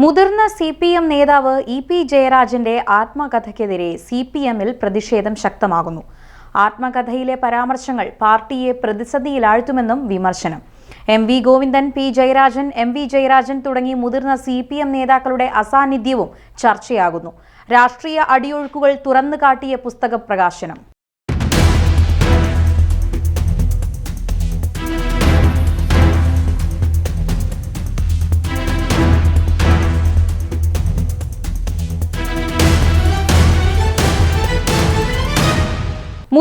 മുതിർന്ന C P M നേതാവ് E P ജയരാജന്റെ ആത്മകഥയ്ക്കെതിരെ സി പി എമ്മിൽ പ്രതിഷേധം ശക്തമാകുന്നു. ആത്മകഥയിലെ പരാമർശങ്ങൾ പാർട്ടിയെ പ്രതിസന്ധിയിലാഴ്ത്തുമെന്നും വിമർശനം. M V Govindan P Jayarajan M V Jayarajan തുടങ്ങി മുതിർന്ന സി പി എം നേതാക്കളുടെ അസാന്നിധ്യവും ചർച്ചയാകുന്നു. രാഷ്ട്രീയ അടിയൊഴുക്കുകൾ തുറന്നു കാട്ടിയ പുസ്തക പ്രകാശനം.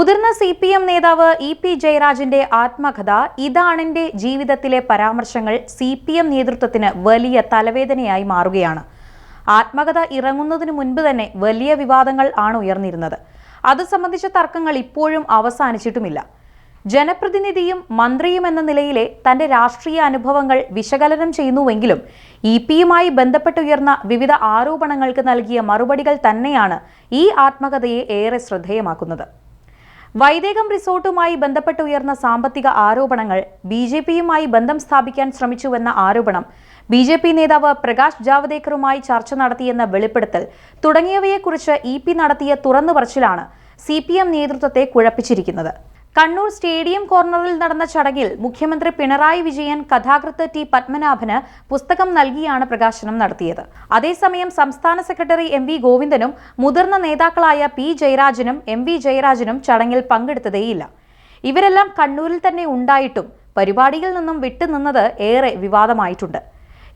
മുതിർന്ന സി പി എം നേതാവ് ഇ പി ജയരാജന്റെ ആത്മകഥ ഇതാണെന്റെ ജീവിതത്തിലെ പരാമർശങ്ങൾ സി പി എം നേതൃത്വത്തിന് വലിയ തലവേദനയായി മാറുകയാണ്. ആത്മകഥ ഇറങ്ങുന്നതിന് മുൻപ് തന്നെ വലിയ വിവാദങ്ങൾ ആണ് ഉയർന്നിരുന്നത്. അത് സംബന്ധിച്ച തർക്കങ്ങൾ ഇപ്പോഴും അവസാനിച്ചിട്ടുമില്ല. ജനപ്രതിനിധിയും മന്ത്രിയും എന്ന നിലയിലെ തന്റെ രാഷ്ട്രീയ അനുഭവങ്ങൾ വിശകലനം ചെയ്യുന്നുവെങ്കിലും ഇ പിയുമായി ബന്ധപ്പെട്ടുയർന്ന വിവിധ ആരോപണങ്ങൾക്ക് നൽകിയ മറുപടികൾ തന്നെയാണ് ഈ ആത്മകഥയെ ഏറെ ശ്രദ്ധേയമാക്കുന്നത്. വൈദേകം റിസോർട്ടുമായി ബന്ധപ്പെട്ട് ഉയർന്ന സാമ്പത്തിക ആരോപണങ്ങൾ ബി ജെ പിയുമായി ബന്ധം സ്ഥാപിക്കാൻ ശ്രമിച്ചുവെന്ന ആരോപണം ബി ജെ പി നേതാവ് പ്രകാശ് ജാവദേക്കറുമായി ചർച്ച നടത്തിയെന്ന വെളിപ്പെടുത്തൽ തുടങ്ങിയവയെക്കുറിച്ച് ഇ പി നടത്തിയ തുറന്നുപറച്ചിലാണ് സി പി എം നേതൃത്വത്തെ കുഴപ്പിച്ചിരിക്കുന്നത് കണ്ണൂർ സ്റ്റേഡിയം കോർണറിൽ നടന്ന ചടങ്ങിൽ മുഖ്യമന്ത്രി പിണറായി വിജയൻ കഥാകൃത്ത് ടി പത്മനാഭന് പുസ്തകം നൽകിയാണ് പ്രകാശനം നടത്തിയത്. അതേസമയം സംസ്ഥാന സെക്രട്ടറി എം വി ഗോവിന്ദനും മുതിർന്ന നേതാക്കളായ പി ജയരാജനും എം വി ജയരാജനും ചടങ്ങിൽ പങ്കെടുത്തതേയില്ല. ഇവരെല്ലാം കണ്ണൂരിൽ തന്നെ ഉണ്ടായിട്ടും പരിപാടിയിൽ നിന്നും വിട്ടുനിന്നത് ഏറെ വിവാദമായിട്ടുണ്ട്.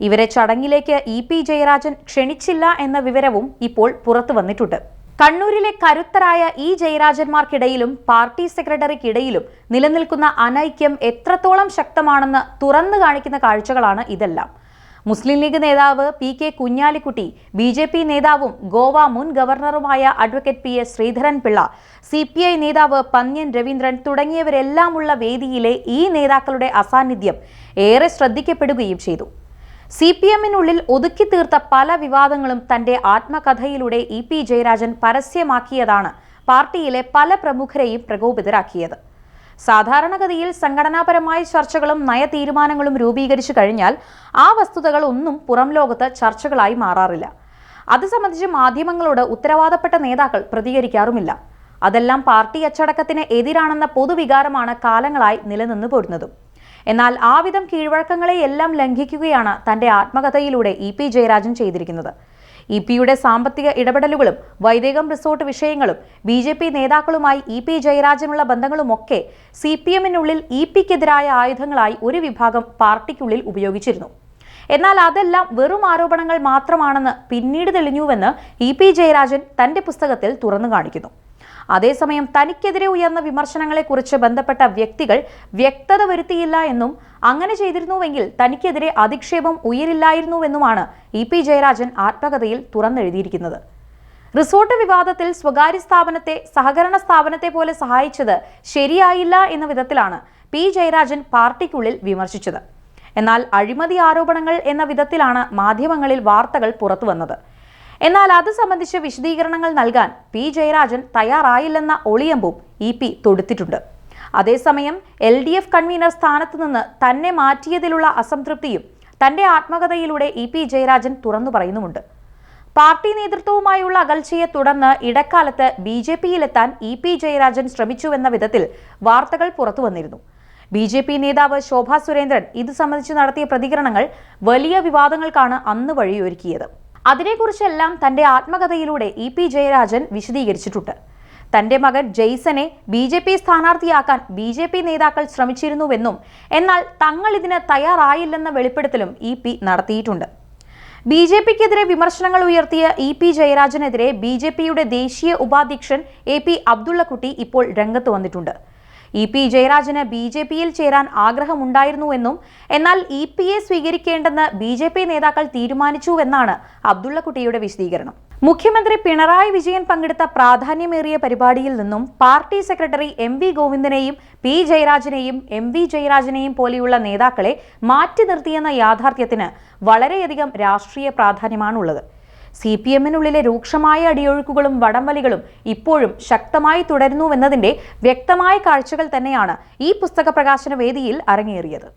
ഇവരെ ചടങ്ങിലേക്ക് ഇ പി ജയരാജൻ ക്ഷണിച്ചില്ല എന്ന വിവരവും ഇപ്പോൾ പുറത്തു വന്നിട്ടുണ്ട്. കണ്ണൂരിലെ കരുത്തരായ ഈ ജയരാജന്മാർക്കിടയിലും പാർട്ടി സെക്രട്ടറിക്കിടയിലും നിലനിൽക്കുന്ന അനൈക്യം എത്രത്തോളം ശക്തമാണെന്ന് തുറന്നു കാണിക്കുന്ന കാഴ്ചകളാണ് ഇതെല്ലാം. മുസ്ലിം ലീഗ് നേതാവ് P K Kunhalikutty B J P നേതാവും ഗോവ മുൻ ഗവർണറുമായ advocate P S Sreedharan Pillai C P I നേതാവ് പന്ന്യൻ രവീന്ദ്രൻ തുടങ്ങിയവരെല്ലാമുള്ള വേദിയിലെ ഈ നേതാക്കളുടെ അസാന്നിധ്യം ഏറെ ശ്രദ്ധിക്കപ്പെടുകയും ചെയ്തു. സി പി എമ്മിനുള്ളിൽ ഒതുക്കി തീർത്ത പല വിവാദങ്ങളും തന്റെ ആത്മകഥയിലൂടെ ഇ പി ജയരാജൻ പരസ്യമാക്കിയതാണ് പാർട്ടിയിലെ പല പ്രമുഖരെയും പ്രകോപിതരാക്കിയത്. സാധാരണഗതിയിൽ സംഘടനാപരമായ ചർച്ചകളും നയതീരുമാനങ്ങളും രൂപീകരിച്ചു കഴിഞ്ഞാൽ ആ വസ്തുതകൾ ഒന്നും പുറം ലോകത്ത് ചർച്ചകളായി മാറാറില്ല. അത് സംബന്ധിച്ച് മാധ്യമങ്ങളോട് ഉത്തരവാദപ്പെട്ട നേതാക്കൾ പ്രതികരിക്കാറുമില്ല. അതെല്ലാം പാർട്ടി അച്ചടക്കത്തിന് എതിരാണെന്ന പൊതുവികാരമാണ് കാലങ്ങളായി നിലനിന്നു പോരുന്നതും എന്നാൽ ആ വിധം കീഴ്വഴക്കങ്ങളെയെല്ലാം ലംഘിക്കുകയാണ് തന്റെ ആത്മകഥയിലൂടെ ഇ പി ജയരാജൻ ചെയ്തിരിക്കുന്നത്. ഇ പിയുടെ സാമ്പത്തിക ഇടപെടലുകളും വൈദേകം റിസോർട്ട് വിഷയങ്ങളും ബി ജെ പി നേതാക്കളുമായി ഇ പി ജയരാജനുള്ള ബന്ധങ്ങളുമൊക്കെ സി പി എമ്മിനുള്ളിൽ ഇ പിക്കെതിരായ ആയുധങ്ങളായി ഒരു വിഭാഗം പാർട്ടിക്കുള്ളിൽ ഉപയോഗിച്ചിരുന്നു. എന്നാൽ അതെല്ലാം വെറും ആരോപണങ്ങൾ മാത്രമാണെന്ന് പിന്നീട് തെളിഞ്ഞുവെന്ന് ഇ പി ജയരാജൻ തന്റെ പുസ്തകത്തിൽ തുറന്നു കാണിക്കുന്നു. അതേസമയം തനിക്കെതിരെ ഉയർന്ന വിമർശനങ്ങളെക്കുറിച്ച് ബന്ധപ്പെട്ട വ്യക്തികൾ വ്യക്തത വരുത്തിയില്ല എന്നും അങ്ങനെ ചെയ്തിരുന്നുവെങ്കിൽ തനിക്കെതിരെ അധിക്ഷേപം ഉയരില്ലായിരുന്നുവെന്നുമാണ് ഇ പി ജയരാജൻ ആത്മകഥയിൽ തുറന്നെഴുതിയിരിക്കുന്നത്. റിസോർട്ട് വിവാദത്തിൽ സ്വകാര്യ സ്ഥാപനത്തെ സഹകരണ സ്ഥാപനത്തെ പോലെ സഹായിച്ചത് ശരിയായില്ല എന്ന വിധത്തിലാണ് പി ജയരാജൻ പാർട്ടിക്കുള്ളിൽ വിമർശിച്ചത്. എന്നാൽ അഴിമതി ആരോപണങ്ങൾ എന്ന വിധത്തിലാണ് മാധ്യമങ്ങളിൽ വാർത്തകൾ പുറത്തുവന്നത്. എന്നാൽ അത് സംബന്ധിച്ച് വിശദീകരണങ്ങൾ നൽകാൻ പി ജയരാജൻ തയ്യാറായില്ലെന്ന ഒളിയമ്പും ഇ പി തൊടുത്തിട്ടുണ്ട്. അതേസമയം എൽ ഡി എഫ് കൺവീനർ സ്ഥാനത്ത് നിന്ന് തന്നെ മാറ്റിയതിലുള്ള അസംതൃപ്തിയും തന്റെ ആത്മകഥയിലൂടെ ഇ പി ജയരാജൻ തുറന്നു പറയുന്നുമുണ്ട്. പാർട്ടി നേതൃത്വവുമായുള്ള അകൽച്ചയെ തുടർന്ന് ഇടക്കാലത്ത് ബി ജെ പിയിലെത്താൻ ഇ പി ജയരാജൻ ശ്രമിച്ചുവെന്ന വിധത്തിൽ വാർത്തകൾ പുറത്തുവന്നിരുന്നു. ബി ജെ പി നേതാവ് ശോഭാ സുരേന്ദ്രൻ ഇത് സംബന്ധിച്ച് നടത്തിയ പ്രതികരണങ്ങൾ വലിയ വിവാദങ്ങൾക്കാണ് അന്ന് വഴിയൊരുക്കിയത്. അതിനെക്കുറിച്ചെല്ലാം തന്റെ ആത്മകഥയിലൂടെ ഇ പി ജയരാജൻ വിശദീകരിച്ചിട്ടുണ്ട്. തന്റെ മകൻ ജെയ്സനെ ബി ജെ പി സ്ഥാനാർത്ഥിയാക്കാൻ ബി ജെ പി നേതാക്കൾ ശ്രമിച്ചിരുന്നുവെന്നും എന്നാൽ തങ്ങൾ ഇതിന് തയ്യാറായില്ലെന്ന വെളിപ്പെടുത്തലും ഇ പി നടത്തിയിട്ടുണ്ട്. ബി ജെ പിക്കെതിരെ വിമർശനങ്ങൾ ഉയർത്തിയ ഇ പി ജയരാജനെതിരെ ബി ജെ പിയുടെ ദേശീയ ഉപാധ്യക്ഷൻ എ പി അബ്ദുള്ളക്കുട്ടി ഇപ്പോൾ രംഗത്ത് വന്നിട്ടുണ്ട്. ഇ പി ജയരാജന് ബി ജെ പിയിൽ ചേരാൻ ആഗ്രഹമുണ്ടായിരുന്നുവെന്നും എന്നാൽ ഇ പിയെ സ്വീകരിക്കേണ്ടെന്ന് ബി ജെ പി നേതാക്കൾ തീരുമാനിച്ചുവെന്നാണ് അബ്ദുള്ളക്കുട്ടിയുടെ വിശദീകരണം. മുഖ്യമന്ത്രി പിണറായി വിജയൻ പങ്കെടുത്ത പ്രാധാന്യമേറിയ പരിപാടിയിൽ നിന്നും പാർട്ടി സെക്രട്ടറി എം വി ഗോവിന്ദനെയും പി ജയരാജനെയും എം വി ജയരാജനെയും പോലെയുള്ള നേതാക്കളെ മാറ്റി നിർത്തിയെന്ന യാഥാർത്ഥ്യത്തിന് വളരെയധികം രാഷ്ട്രീയ പ്രാധാന്യമാണുള്ളത്. സി പി എമ്മിനുള്ളിലെ രൂക്ഷമായ അടിയൊഴുക്കുകളും വടംവലികളും ഇപ്പോഴും ശക്തമായി തുടരുന്നുവെന്നതിന്റെ വ്യക്തമായ കാഴ്ചകൾ തന്നെയാണ് ഈ പുസ്തക പ്രകാശന വേദിയിൽ അരങ്ങേറിയത്.